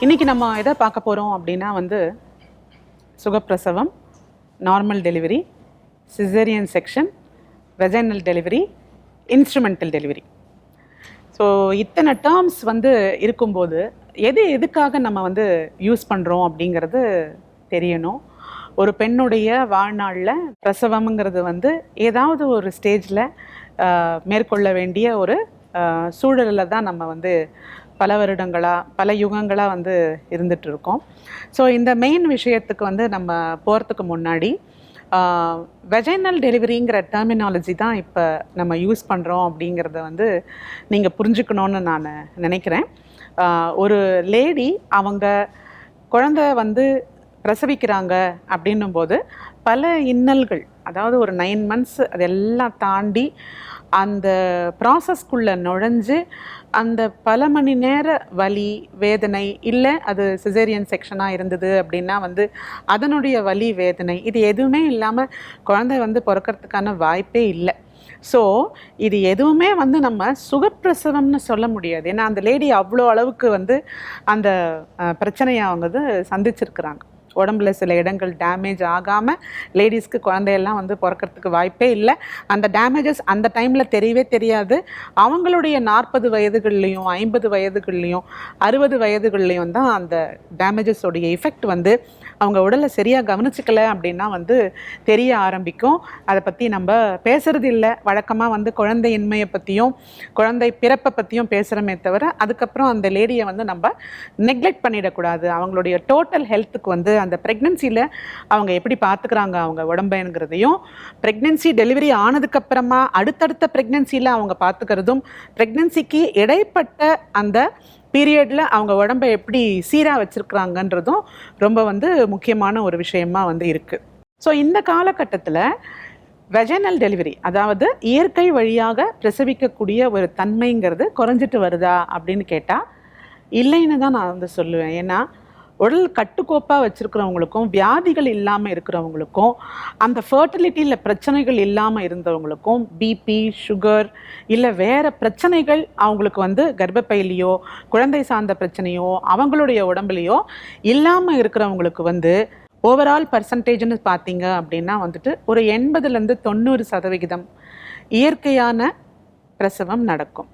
இன்னைக்கு நம்ம எதை பார்க்க போகிறோம் அப்படின்னா வந்து சுகப்பிரசவம் normal delivery caesarean section vaginal delivery instrumental delivery so இத்தனை டேர்ம்ஸ் வந்து இருக்கும்போது எது எதுக்காக நம்ம வந்து யூஸ் பண்ணுறோம் அப்படிங்கிறது தெரியணும். ஒரு பெண்ணுடைய வாழ்நாளில் பிரசவம்ங்கிறது வந்து ஏதாவது ஒரு ஸ்டேஜில் மேற்கொள்ள வேண்டிய ஒரு சூழலில் தான் நம்ம வந்து பல வருடங்களாக பல யுகங்களாக வந்து இருந்துட்டு இருக்கோம் ஸோ இந்த மெயின் விஷயத்துக்கு வந்து நம்ம போகிறதுக்கு முன்னாடி வெஜைனல் டெலிவரிங்கிற டெர்மினாலஜி தான் இப்போ நம்ம யூஸ் பண்ணுறோம் அப்படிங்கிறத வந்து நீங்கள் புரிஞ்சுக்கணுன்னு நான் நினைக்கிறேன். ஒரு லேடி அவங்க குழந்தை வந்து பிரசவிக்கிறாங்க அப்படின்னும் போது பல இன்னல்கள் அதாவது ஒரு நைன் மந்த்ஸ் அதெல்லாம் தாண்டி அந்த ப்ராசஸ்க்குள்ளே நுழைஞ்சு அந்த பல மணி நேர வலி வேதனை இல்லை அது சிசேரியன் செக்ஷனாக இருந்தது அப்படின்னா வந்து அதனுடைய வலி வேதனை இது எதுவுமே இல்லாமல் குழந்தை வந்து பிறக்கறதுக்கான வாய்ப்பே இல்லை. ஸோ இது எதுவுமே வந்து நம்ம சுகப்பிரசவம்னு சொல்ல முடியாது. ஏன்னா அந்த லேடி அவ்வளோ அளவுக்கு வந்து அந்த பிரச்சனையை அவங்க வந்து சந்திச்சிருக்கிறாங்க. உடம்புல சில இடங்கள் டேமேஜ் ஆகாமல் லேடிஸ்க்கு குழந்தையெல்லாம் வந்து பிறக்கறதுக்கு வாய்ப்பே இல்லை. அந்த டேமேஜஸ் அந்த டைமில் தெரியவே தெரியாது. அவங்களுடைய நாற்பது வயதுகள்லேயும் ஐம்பது வயதுகள்லேயும் அறுபது வயதுகள்லேயும் தான் அந்த டேமேஜஸோடைய எஃபெக்ட் வந்து அவங்க உடலை சரியாக கவனிச்சிக்கல அப்படின்னா வந்து தெரிய ஆரம்பிக்கும். அதை பற்றி நம்ம பேசுறது இல்லை. வழக்கமாக வந்து குழந்தையின்மையை பற்றியும் குழந்தை பிறப்பை பற்றியும் பேசுகிறோமே தவிர அதுக்கப்புறம் அந்த லேடியை வந்து நம்ம நெக்லெக்ட் பண்ணிடக்கூடாது. அவங்களுடைய டோட்டல் ஹெல்த்துக்கு வந்து அந்த ப்ரெக்னென்சியில் அவங்க எப்படி பார்த்துக்கிறாங்க அவங்க உடம்புங்கிறதையும் ப்ரெக்னென்சி டெலிவரி ஆனதுக்கப்புறமா அடுத்தடுத்த ப்ரெக்னென்சியில் அவங்க பார்த்துக்கிறதும் ப்ரெக்னென்சிக்கு இடைப்பட்ட அந்த பீரியடில் அவங்க உடம்பை எப்படி சீராக வச்சுருக்குறாங்கன்றதும் ரொம்ப வந்து முக்கியமான ஒரு விஷயமா வந்து இருக்குது ஸோ இந்த காலகட்டத்தில் வெஜனல் டெலிவரி அதாவது இயற்கை வழியாக பிரசவிக்கக்கூடிய ஒரு தன்மைங்கிறது குறைஞ்சிட்டு வருதா அப்படின்னு கேட்டால் இல்லைன்னு தான் நான் வந்து சொல்லுவேன். ஏன்னா உடல் கட்டுக்கோப்பாக வச்சுருக்கிறவங்களுக்கும் வியாதிகள் இல்லாமல் இருக்கிறவங்களுக்கும் அந்த ஃபர்டிலிட்டியில் பிரச்சனைகள் இல்லாமல் இருந்தவங்களுக்கும் பிபி சுகர் இல்லை வேறு பிரச்சனைகள் அவங்களுக்கு வந்து கர்ப்பப்பையிலையோ குழந்தை சார்ந்த பிரச்சனையோ அவங்களுடைய உடம்புலையோ இல்லாமல் இருக்கிறவங்களுக்கு வந்து ஓவரால் பர்சன்டேஜ்னு பார்த்தீங்க அப்படின்னா வந்துட்டு ஒரு எண்பதுலேருந்து தொண்ணூறு சதவிகிதம் இயற்கையான பிரசவம் நடக்கும்.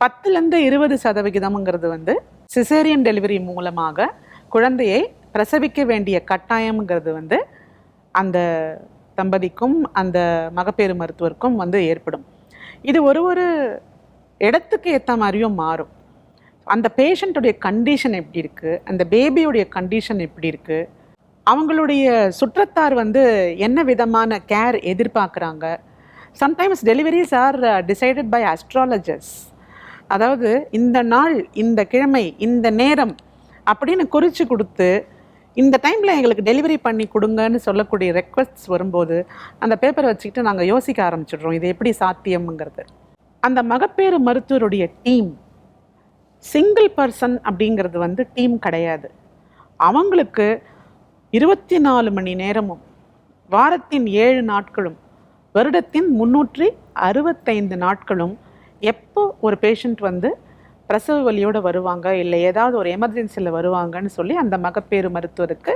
பத்துலேருந்து இருபது சதவிகிதம்ங்கிறது வந்து சிசேரியன் டெலிவரி மூலமாக குழந்தையை பிரசவிக்க வேண்டிய கட்டாயம்ங்கிறது வந்து அந்த தம்பதிக்கும் அந்த மகப்பேறு மருத்துவருக்கும் வந்து ஏற்படும். இது ஒரு ஒரு இடத்துக்கு ஏற்ற மாதிரியும் மாறும். அந்த பேஷண்ட்டுடைய கண்டிஷன் எப்படி இருக்குது அந்த பேபியுடைய கண்டிஷன் எப்படி இருக்குது அவங்களுடைய சுற்றத்தார் வந்து என்ன விதமான கேர் எதிர்பார்க்குறாங்க? Sometimes deliveries are decided by astrologers அதாவது இந்த நாள் இந்த கிழமை இந்த நேரம் அப்படின்னு குறித்து கொடுத்து இந்த டைமில் எங்களுக்கு டெலிவரி பண்ணி கொடுங்கன்னு சொல்லக்கூடிய ரெக்வஸ்ட்ஸ் வரும்போது அந்த பேப்பரை வச்சுக்கிட்டு நாங்கள் யோசிக்க ஆரம்பிச்சிடுறோம். இது எப்படி சாத்தியம்ங்கிறது. அந்த மகப்பேறு மருத்துவருடைய டீம் சிங்கிள் பர்சன் அப்படிங்கிறது வந்து டீம் கிடையாது. அவங்களுக்கு இருபத்தி நாலு மணி நேரமும் வாரத்தின் ஏழு நாட்களும் வருடத்தின் முன்னூற்றி அறுபத்தைந்து நாட்களும் எப்போ ஒரு பேஷண்ட் வந்து பிரசவ வலியோடு வருவாங்க இல்லை ஏதாவது ஒரு எமர்ஜென்சியில் வருவாங்கன்னு சொல்லி அந்த மகப்பேறு மருத்துவருக்கு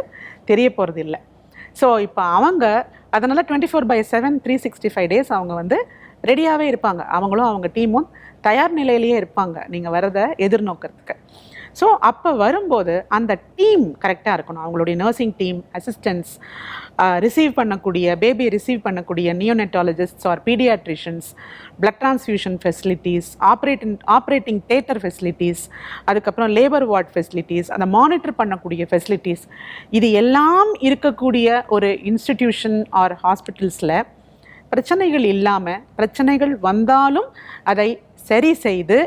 தெரிய போகிறது இல்லை. ஸோ இப்போ அவங்க அதனால் twenty four by seven three sixty five days அவங்க வந்து ரெடியாகவே இருப்பாங்க. அவங்களும் அவங்க டீமும் தயார் நிலையிலேயே இருப்பாங்க. நீங்கள் வரதை எதிர்நோக்கிறதுக்கு. ஸோ அப்போ வரும்போது அந்த டீம் கரெக்டாக இருக்கணும். அவங்களுடைய நர்சிங் டீம் அசிஸ்டன்ஸ் ரிசீவ் பண்ணக்கூடிய பேபி ரிசீவ் பண்ணக்கூடிய neonatologists or paediatricians blood transfusion facilities operating operating theatre facilities அதுக்கப்புறம் லேபர் வார்ட் ஃபெசிலிட்டிஸ் அந்த மானிட்டர் பண்ணக்கூடிய ஃபெசிலிட்டிஸ் இது எல்லாம் இருக்கக்கூடிய ஒரு இன்ஸ்டிடியூஷன் ஆர் ஹாஸ்பிட்டல்ஸில் பிரச்சனைகள் இல்லாமல் பிரச்சனைகள் வந்தாலும் அதை சரி செய்து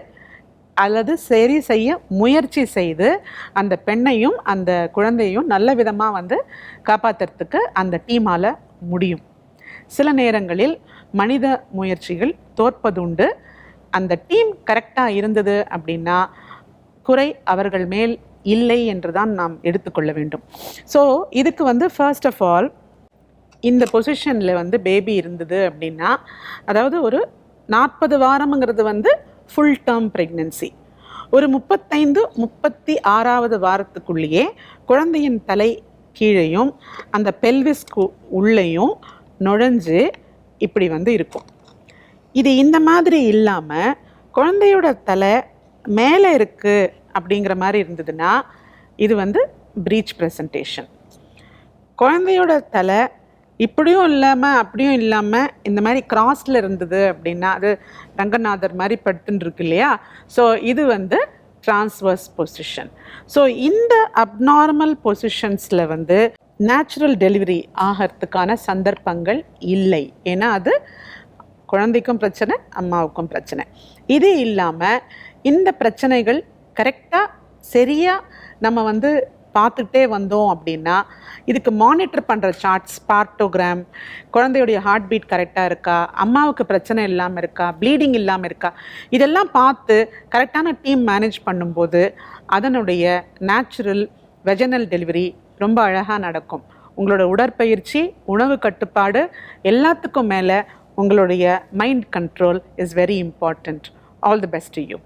அல்லது சரி செய்ய முயற்சி செய்து அந்த பெண்ணையும் அந்த குழந்தையும் நல்ல விதமாக வந்து காப்பாற்றுறதுக்கு அந்த டீமால் முடியும். சில நேரங்களில் மனித முயற்சிகள் தோற்பதுண்டு. அந்த டீம் கரெக்டாக இருந்தது அப்படின்னா குறை அவர்கள் மேல் இல்லை என்று தான் நாம் எடுத்துக்கொள்ள வேண்டும். ஸோ இதுக்கு வந்து ஃபர்ஸ்ட் ஆஃப் ஆல் இந்த பொசிஷனில் வந்து பேபி இருந்தது அப்படின்னா அதாவது ஒரு நாற்பது வாரம்ங்கிறது வந்து ஃபுல் டேர்ம் ப்ரெக்னென்சி ஒரு முப்பத்தைந்து முப்பத்தி ஆறாவது வாரத்துக்குள்ளேயே குழந்தையின் தலை கீழேயும் அந்த பெல்விஸ்க்கு உள்ளேயும் நுழைஞ்சு இப்படி வந்து இருக்கும். இது இந்த மாதிரி இல்லாமல் குழந்தையோட தலை மேலே இருக்குது அப்படிங்கிற மாதிரி இருந்ததுன்னா இது வந்து ப்ரீச் ப்ரெசன்டேஷன் குழந்தையோட தலை இப்படியும் இல்லாமல் அப்படியும் இல்லாமல் இந்த மாதிரி கிராஸில் இருந்தது அப்படின்னா அது ரங்கநாதர் மாதிரி படுத்துன்னு இருக்கு இல்லையா? ஸோ இது வந்து ட்ரான்ஸ்வர்ஸ் பொசிஷன் ஸோ இந்த அப்நார்மல் பொசிஷன்ஸில் வந்து நேச்சுரல் டெலிவரி ஆகிறதுக்கான சந்தர்ப்பங்கள் இல்லை. ஏன்னா அது குழந்தைக்கும் பிரச்சனை அம்மாவுக்கும் பிரச்சனை. இது இல்லாமல் இந்த பிரச்சனைகள் கரெக்டாக சரியாக நம்ம வந்து பார்த்துட்டே வந்தோம் அப்படின்னா இதுக்கு மானிட்டர் பண்ணுற சார்ட்ஸ் பார்ட்டோகிராம் குழந்தையுடைய ஹார்ட் பீட் கரெக்டாக இருக்கா அம்மாவுக்கு பிரச்சனை இல்லாமல் இருக்கா ப்ளீடிங் இல்லாமல் இருக்கா இதெல்லாம் பார்த்து கரெக்டான டீம் மேனேஜ் பண்ணும்போது அதனுடைய நேச்சுரல் வெஜனல் டெலிவரி ரொம்ப அழகாக நடக்கும். உங்களோட உடற்பயிற்சி உணவு கட்டுப்பாடு எல்லாத்துக்கும் மேலே உங்களுடைய mind control is very important all the best you